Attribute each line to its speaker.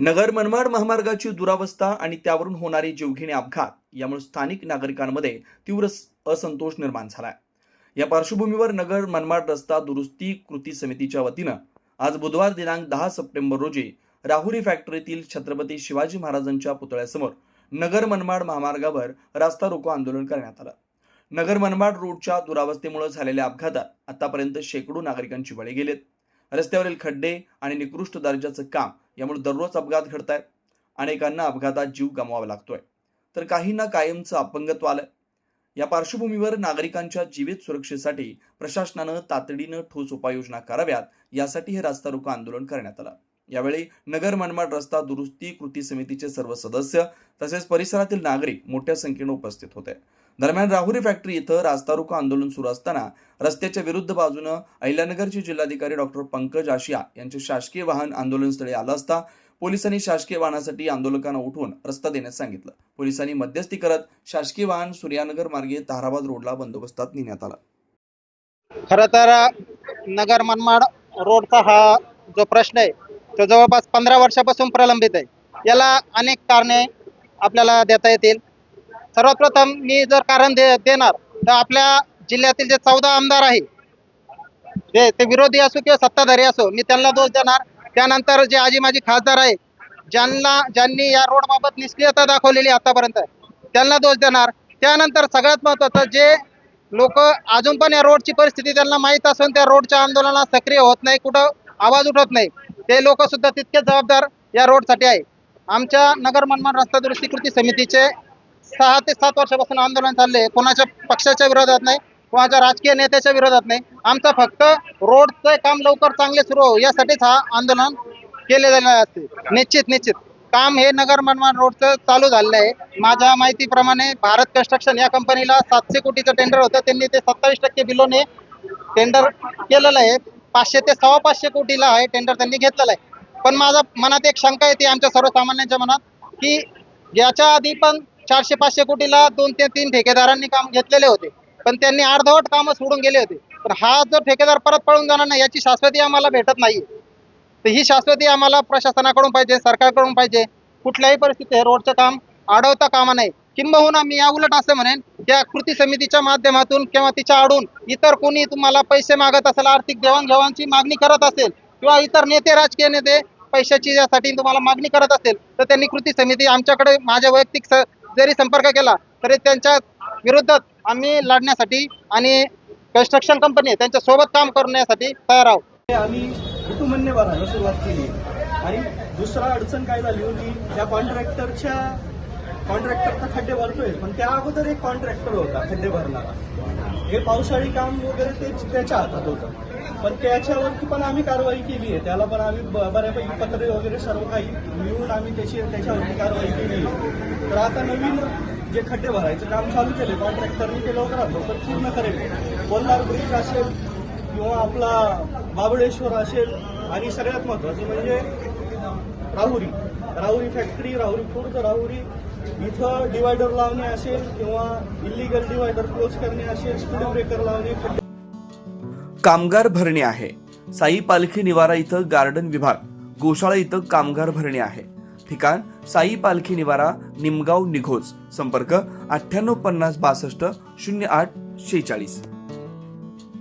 Speaker 1: नगर मनमाड महामार्गाची दुरावस्था आणि त्यावरून होणारे जीवघेणे अपघात यामुळे स्थानिक नागरिकांमध्ये तीव्र असंतोष निर्माण झालाय. या पार्श्वभूमीवर नगर मनमाड रस्ता दुरुस्ती कृती समितीच्या वतीनं आज बुधवार दिनांक दहा सप्टेंबर रोजी राहुरी फॅक्टरीतील छत्रपती शिवाजी महाराजांच्या पुतळ्यासमोर नगर मनमाड महामार्गावर रास्ता रोको आंदोलन करण्यात आलं. नगर मनमाड रोडच्या दुरावस्थेमुळे झालेल्या अपघातात आतापर्यंत शेकडो नागरिकांची बळी गेलेत. रस्त्यावरील खड्डे आणि निकृष्ट दर्जाचं काम यामुळे दररोज अपघात घडत आहेत अनेकांना अपघातात जीव गमवावा लागतोय. तर काहींना कायमचं अपंगत्व आलं या पार्श्वभूमीवर नागरिकांच्या जीवित सुरक्षेसाठी प्रशासनानं तातडीनं ठोस उपाययोजना कराव्यात यासाठी हे रास्ता रोको आंदोलन करण्यात आलं. यावेळी नगर मनमाड रस्ता दुरुस्ती कृती समितीचे सर्व सदस्य तसेच परिसरातील नागरिक मोठ्या संख्येनं उपस्थित होते. दरम्यान राहुरी फॅक्टरी इथं रास्ता रोको आंदोलन सुरू असताना रस्त्याच्या विरुद्ध बाजूनं अहिल्यानगरचे जिल्हाधिकारी डॉक्टर पंकज आशिया यांचे शासकीय वाहन आंदोलनस्थळी आलं असता पोलिसांनी शासकीय वाहनासाठी आंदोलकांना उठवून रस्ता देण्यास सांगितलं. पोलिसांनी मध्यस्थी करत शासकीय वाहन सूर्यानगर मार्गे ताराबाद रोडला बंदोबस्तात नेण्यात आला.
Speaker 2: खर तर नगर मनमाड रोडचा हा जो प्रश्न आहे तो जवळपास पंधरा वर्षापासून प्रलंबित आहे. याला अनेक कारणे आपल्याला देता येतील. सर्वात प्रथम मी जर कारण दे देणार तर आपल्या जिल्ह्यातील जे चौदा आमदार आहे जे ते विरोधी असो किंवा सत्ताधारी असो मी त्यांना दोष देणार. त्यानंतर जे आजी माझी खासदार आहे ज्यांना ज्यांनी या रोडबाबत निष्क्रियता दाखवलेली आतापर्यंत त्यांना दोष देणार. त्यानंतर सगळ्यात महत्वाचं जे लोक अजून पण या रोडची परिस्थिती त्यांना माहीत असून त्या रोडच्या आंदोलनात सक्रिय होत नाही कुठं आवाज उठत नाही ते लोक सुद्धा तितकेच जबाबदार या रोडसाठी आहे. आमच्या नगर मनमान रस्ता दुरुस्ती कृती समितीचे सहा ते सात वर्षापासून आंदोलन चालले कोणाच्या पक्षाच्या विरोधात नाही कोणाच्या राजकीय नेत्याच्या विरोधात नाही. आमचं फक्त रोडचं काम लवकर चांगले सुरू हो यासाठीच हा आंदोलन केले जाणार असते. निश्चित निश्चित. काम हे नगर मनमाड रोडचं चालू झालेलं आहे माझ्या माहितीप्रमाणे भारत कन्स्ट्रक्शन या कंपनीला सातशे कोटीचं टेंडर होतं. त्यांनी ते सत्तावीस टक्के बिलोने टेंडर केलेलं आहे. पाचशे ते सव्वा पाचशे कोटीला आहे टेंडर त्यांनी घेतलेलं आहे. पण माझा मनात एक शंका येते आमच्या सर्वसामान्यांच्या मनात की याच्या आधी पण चारशे पाचशे कोटीला दोन ते तीन ठेकेदारांनी काम घेतलेले होते. पण त्यांनी अर्धवट कामं सोडून गेले होते. पण हा जो ठेकेदार परत पळून जाणार नाही याची शाश्वती आम्हाला भेटत नाही तर ही शाश्वती आम्हाला प्रशासनाकडून पाहिजे सरकारकडून पाहिजे. कुठल्याही परिस्थितीत हे रोडचं काम अडवता कामा नये. किंबहुना मी या उलट असं म्हणेन त्या कृती समितीच्या माध्यमातून किंवा तिच्या आडून इतर कोणी तुम्हाला पैसे मागत असेल आर्थिक देवाणघेवाणची मागणी करत असेल किंवा इतर नेते राजकीय नेते पैशाची यासाठी तुम्हाला मागणी करत असेल तर त्यांनी कृती समिती आमच्याकडे माझ्या वैयक्तिक जरी संपर्क केला तरी त्यांच्या विरोधात आम्ही लढण्यासाठी आणि कन्स्ट्रक्शन कंपनी त्यांच्यासोबत काम करण्यासाठी तयार आहोत.
Speaker 3: हे आम्ही ऋतुमन्य भरायला सुरुवात केली. आणि दुसरा अडचण काय झाली होती त्या कॉन्ट्रॅक्टरच्या कॉन्ट्रॅक्टर तर खड्डे भरतोय पण त्या अगोदर एक कॉन्ट्रॅक्टर होता खड्डे भरणारा. हे पावसाळी काम वगैरे ते त्याच्या हातात होतं. पण त्याच्यावरती पण आम्ही कारवाई केली आहे. त्याला पण आम्ही ब- बऱ्यापैकी पत्रे वगैरे सर्व काही मिळून आम्ही त्याची त्याच्यावरती कारवाई केली आहे. तर आता नवीन जे खड्डे भरायचं काम चालू केले कॉन्ट्रॅक्टरनी ते लवकरात लवकर पूर्ण करेल. कोल्हार ब्रिज असेल किंवा आपला बाबळेश्वर असेल आणि सगळ्यात महत्वाचं म्हणजे राहुरी. राहुरी फॅक्टरी राहुरी खुर्द राहुरी इथं डिवायडर लावणे असेल किंवा इलिगल डिवायडर क्लोज करणे असेल स्पीड ब्रेकर लावणे खड्डे
Speaker 1: कामगार भरणे आहे. साई पालखी निवारा इथं गार्डन विभाग गोशाळा इथं कामगार भरणे आहे. ठिकाण साई पालखी निवारा निमगाव निघोज. संपर्क अठ्ठ्याण्णव पन्नास बासष्ट शून्य आठ शेहेचाळीस.